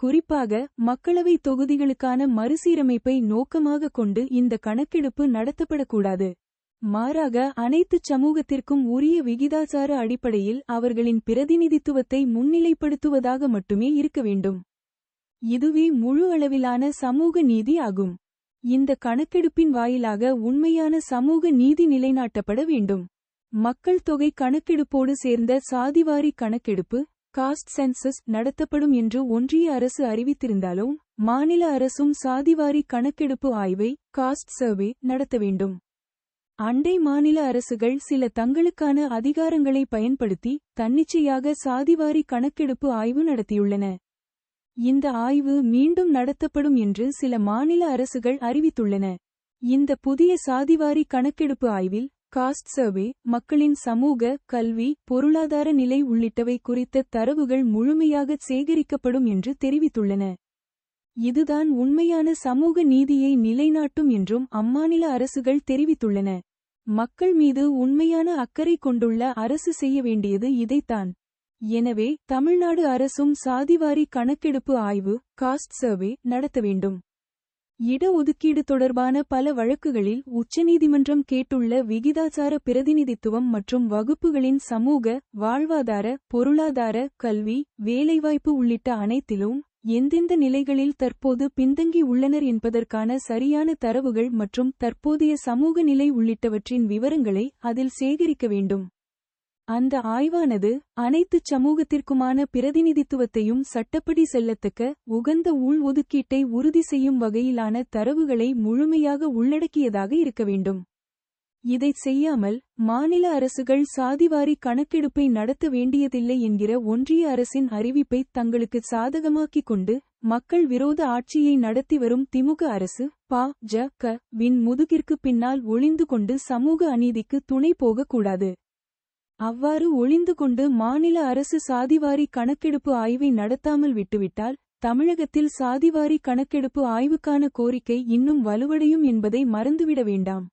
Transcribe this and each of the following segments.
குறிப்பாக மக்களவை தொகுதிகளுக்கான மறுசீரமைப்பை நோக்கமாக கொண்டு இந்த கணக்கெடுப்பு நடத்தப்படக்கூடாது. மாறாக அனைத்து சமூகத்திற்கும் உரிய விகிதாசார அடிப்படையில் அவர்களின் பிரதிநிதித்துவத்தை முன்னிலைப்படுத்துவதாக மட்டுமே இருக்க வேண்டும். இதுவே முழு அளவிலான சமூக நீதி ஆகும். இந்த கணக்கெடுப்பின் வாயிலாக உண்மையான சமூக நீதி நிலைநாட்டப்பட வேண்டும். மக்கள் தொகை கணக்கெடுப்போடு சேர்ந்த சாதிவாரி கணக்கெடுப்பு காஸ்ட் சென்சஸ் நடத்தப்படும் என்று ஒன்றிய அரசு அறிவித்திருந்தாலும் மாநில அரசும் சாதிவாரி கணக்கெடுப்பு ஆய்வை காஸ்ட் சர்வே நடத்த வேண்டும். அண்டை மாநில அரசுகள் சில தங்களுக்கான அதிகாரங்களை பயன்படுத்தி தன்னிச்சையாக சாதிவாரி கணக்கெடுப்பு ஆய்வு நடத்தியுள்ளன. இந்த ஆய்வு மீண்டும் நடத்தப்படும் என்று சில மாநில அரசுகள் அறிவித்துள்ளன. இந்த புதிய சாதிவாரி கணக்கெடுப்பு ஆய்வில் காஸ்ட் சர்வே மக்களின் சமூக கல்வி பொருளாதார நிலை உள்ளிட்டவை குறித்த தரவுகள் முழுமையாக சேகரிக்கப்படும் என்று தெரிவித்துள்ளன. இதுதான் உண்மையான சமூக நீதியை நிலைநாட்டும் என்றும் அம்மாநில அரசுகள் தெரிவித்துள்ளன. மக்கள் மீது உண்மையான அக்கறை கொண்டுள்ள அரசு செய்ய வேண்டியது இதைத்தான். எனவே தமிழ்நாடு அரசும் சாதிவாரி கணக்கெடுப்பு ஆய்வு காஸ்ட் சர்வே நடத்த வேண்டும். இட ஒதுக்கீடு தொடர்பான பல வழக்குகளில் உச்சநீதிமன்றம் கேட்டுள்ள விகிதாசார பிரதிநிதித்துவம் மற்றும் வகுப்புகளின் சமூக வாழ்வாதார பொருளாதார கல்வி வேலைவாய்ப்பு உள்ளிட்ட அனைத்திலும் எந்தெந்த நிலைகளில் தற்போது பின்தங்கி உள்ளனர் என்பதற்கான சரியான தரவுகள் மற்றும் தற்போதைய சமூக நிலை உள்ளிட்டவற்றின் விவரங்களை அதில் சேகரிக்க வேண்டும். அந்த ஆய்வானது அனைத்து சமூகத்திற்குமான பிரதிநிதித்துவத்தையும் சட்டப்படி செல்லத்தக்க உகந்த உள் ஒதுக்கீட்டை உறுதி செய்யும் வகையிலான தரவுகளை முழுமையாக உள்ளடக்கியதாக இருக்க வேண்டும். இதைச் செய்யாமல் மாநில அரசுகள் சாதிவாரி கணக்கெடுப்பை நடத்த வேண்டியதில்லை என்கிற ஒன்றிய அரசின் அறிவிப்பை தங்களுக்கு சாதகமாக்கிக் கொண்டு மக்கள் விரோத ஆட்சியை நடத்தி வரும் திமுக அரசு பா. ஜ. க. வின் முதுகிற்கு பின்னால் ஒளிந்து கொண்டு சமூக அநீதிக்கு துணை போகக்கூடாது. அவ்வாறு ஒளிந்து கொண்டு மாநில அரசு சாதிவாரி கணக்கெடுப்பு ஆய்வை நடத்தாமல் விட்டுவிட்டால் தமிழகத்தில் சாதிவாரி கணக்கெடுப்பு ஆய்வுக்கான கோரிக்கை இன்னும் வலுவடையும் என்பதை மறந்துவிட வேண்டாம்.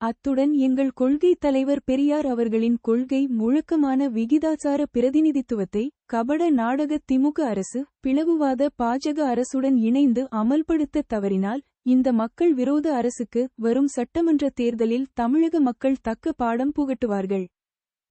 அத்துடன் எங்கள் கொள்கை தலைவர் பெரியார் அவர்களின் கொள்கை முழக்கமான விகிதாச்சார பிரதிநிதித்துவத்தை கபட நாடக திமுக அரசு பிளவுவாத பாஜக அரசுடன் இணைந்து அமல்படுத்த தவறினால் இந்த மக்கள் விரோத அரசுக்கு வரும் சட்டமன்ற தேர்தலில் தமிழக மக்கள் தக்க பாடம் புகட்டுவார்கள்.